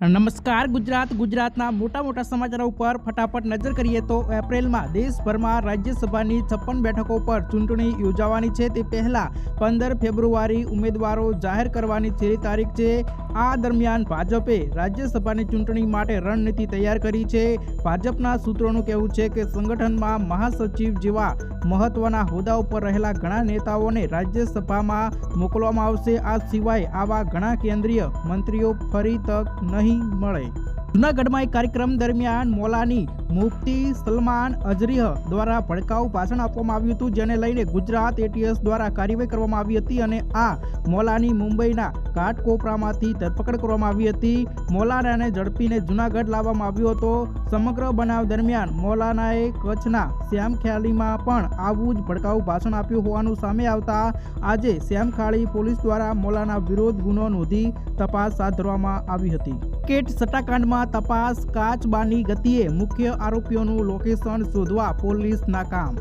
નમસ્કાર, ગુજરાત, ગુજરાતના મોટા મોટા સમાચારો ઉપર ફટાફટ નજર કરીએ તો એપ્રિલમાં દેશભરમાં રાજ્યસભાની છપ્પન બેઠકો પર ચૂંટણી યોજાવાની છે. તે પહેલાં પંદર ફેબ્રુઆરી ઉમેદવારો જાહેર કરવાની છેલ્લી તારીખ છે. આ દરમિયાન ભાજપે રાજ્યસભાની ચૂંટણી માટે રણનીતિ તૈયાર કરી છે. ભાજપના સૂત્રોનું કહેવું છે કે સંગઠનમાં મહાસચિવ જેવા મહત્વના હોદ્દા ઉપર રહેલા ઘણા નેતાઓને રાજ્યસભામાં મોકલવામાં આવશે. આ સિવાય આવા ઘણા કેન્દ્રીય મંત્રીઓ ફરી તક નહીં મળે. જૂનાગઢમાં એક કાર્યક્રમ દરમિયાન મોલાની મુફતી સલમાન અજરીહ દ્વારા ભડકાઉ ભાષણ આપવામાં આવ્યું હતું, જેને લઈને ગુજરાત એટીએસ દ્વારા કાર્યવાહી કરવામાં આવી હતી અને આ મોલાની મુંબઈના ઘાટકોપરામાંથી ધરપકડ કરવામાં આવી હતી. મોલાનાને ઝડપીને જૂનાગઢ લાવવામાં આવ્યો હતો. સમગ્ર બનાવ દરમિયાન મોલાનાએ કચ્છના શ્યામખ્યાલીમાં પણ આવું જ ભડકાઉ ભાષણ આપ્યું હોવાનું સામે આવતા આજે શ્યામખાળી પોલીસ દ્વારા મોલાના વિરોધ ગુનો નોંધી તપાસ હાથ ધરવામાં આવી હતી. કેટ સટ્ટાકાંડમાં તપાસ કાચબાની ગતિએ મુખ્ય આરોપીઓનું લોકેશન શોધવા પોલીસ નાકામ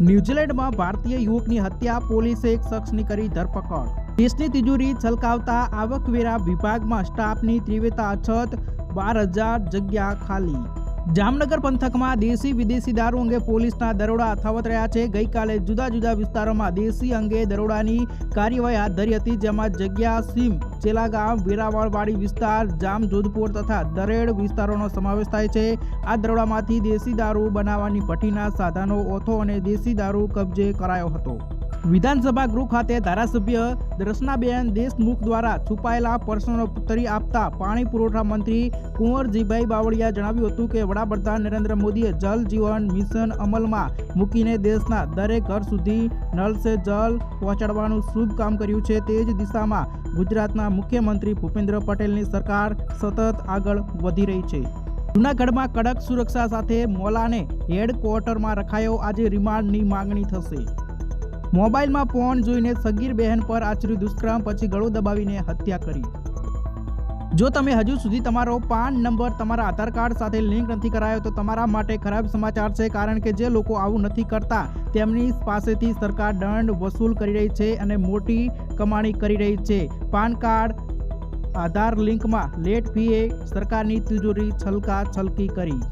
ન્યૂઝીલેન્ડમાં ભારતીય યુવકની હત્યા, પોલીસે એક શખ્સની કરી ધરપકડ. દેશની તિજોરી છલકાવતા આવકવેરા વિભાગમાં સ્ટાફની તીવ્રતા અછત બાર હજાર જગ્યા ખાલી. જામનગર પંથકમાં દેશી વિદેશી દારૂ અંગે પોલીસના દરોડા અથાવત રહ્યા છે. ગઈકાલે જુદા જુદા વિસ્તારોમાં દેશી અંગે દરોડાની કાર્યવાહી હાથ ધરી હતી, જેમાં જગ્યા સીમ, ચેલાગામ, વેરાવળવાડી વિસ્તાર, જામ, જોધપુર તથા દરેડ વિસ્તારોનો સમાવેશ થાય છે. આ દરોડામાંથી દેશી દારૂ બનાવવાની ભઠ્ઠીના સાધનો, ઓથો અને દેશી દારૂ કબજે કરાયો હતો. વિધાનસભા ગૃહ ખાતે ધારાસભ્ય દર્શનાબેન દેશમુખ દ્વારા છુપાયેલા પ્રશ્નોનો ઉત્તરી આપતા પાણી પુરવઠા મંત્રી કુંવરજીભાઈ બાવળિયા જણાવ્યું હતું કે વડાપ્રધાન નરેન્દ્ર મોદીએ જલ જીવન મિશન અમલમાં મૂકીને દેશના દરેક ઘર સુધી નળ સે જલ પહોંચાડવાનું શુભ કામ કર્યું છે. તે જ દિશામાં ગુજરાતના મુખ્યમંત્રી ભૂપેન્દ્ર પટેલની સરકાર સતત આગળ વધી રહી છે. જૂનાગઢમાં કડક સુરક્ષા સાથે મોલાને હેડક્વાર્ટરમાં રખાયો. આજે રિમાન્ડની માંગણી થશે. મોબાઈલમાં ફોન જોઈને સગીર બહેન પર આચર્યું દુષ્કર્મ, પછી ગળું દબાવીને હત્યા કરી. જો તમે હજુ સુધી તમારો પાન નંબર તમારા આધાર કાર્ડ સાથે લિંક નથી કરાયો, તો તમારા માટે ખરાબ સમાચાર છે, કારણ કે જે લોકો આવું નથી કરતા, તેમની પાસેથી સરકાર દંડ વસૂલ કરી રહી છે અને મોટી કમાણી કરી રહી છે. પાન કાર્ડ, આધાર લિંકમાં લેટ ફીએ સરકારની તિજોરી છલકા છલકી કરી.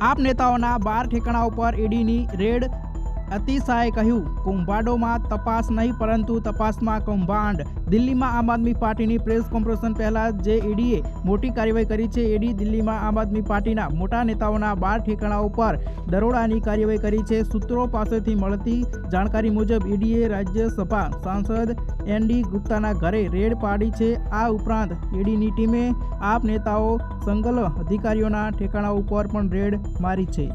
આપ નેતાઓના બાર ઠેકાણા ઉપર ઈડીની રેડ અતિશાએ કહ્યું, કૌભાંડોમાં તપાસ નહીં, પરંતુ તપાસમાં કૌભાંડ. દિલ્હીમાં આમ આદમી પાર્ટીની પ્રેસ કોન્ફરન્સ પહેલા જે ઈડીએ મોટી કાર્યવાહી કરી છે. ઈડી દિલ્હીમાં આમ આદમી પાર્ટીના મોટા નેતાઓના બાર ઠેકાણાઓ પર દરોડાની કાર્યવાહી કરી છે. સૂત્રો પાસેથી મળતી જાણકારી મુજબ ઈડીએ રાજ્યસભા સાંસદ એન ડી ગુપ્તાના ઘરે રેડ પાડી છે. આ ઉપરાંત ઈડીની ટીમે આપ નેતાઓ, સંગલ અધિકારીઓના ઠેકાણા ઉપર પણ રેડ મારી છે.